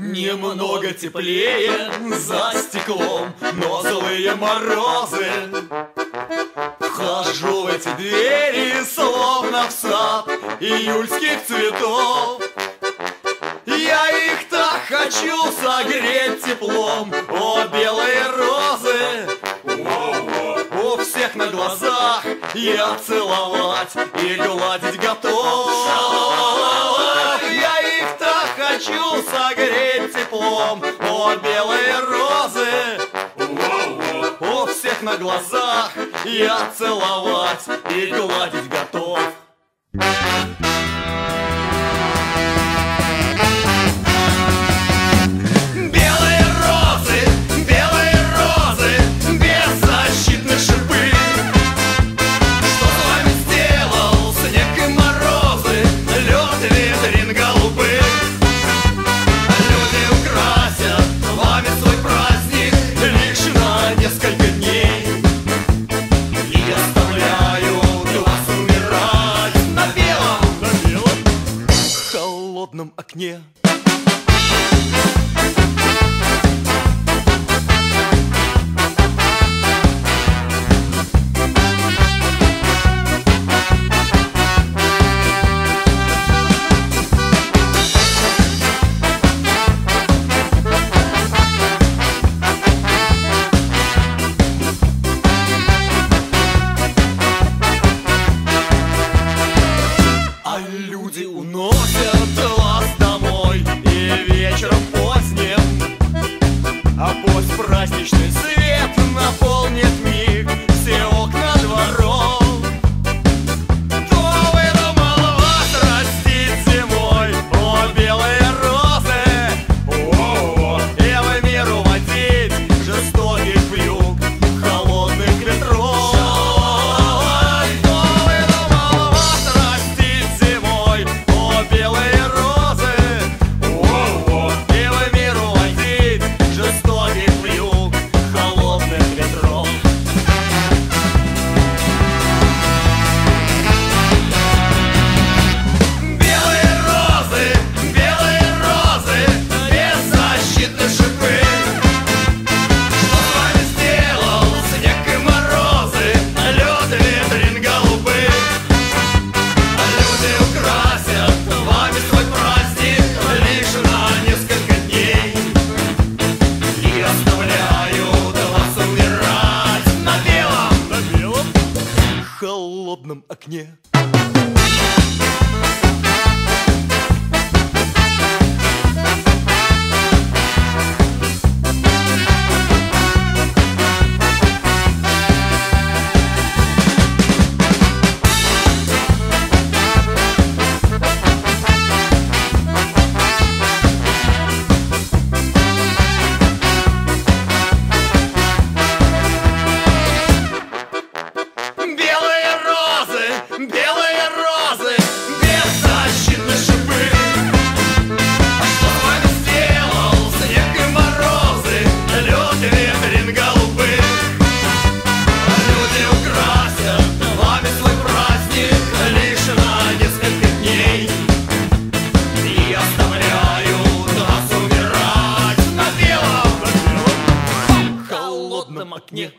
Немного теплее за стеклом, но злые морозы. Вхожу в эти двери, словно в сад июльских цветов. Я их так хочу согреть теплом, о, белые розы. У всех на глазах я целовать и гладить готов. толпом О, белые розы У всех на глазах Я целовать и гладить готов Thank you. настенном окне. А люди уносят Fantastyczny syn западном окне. 你。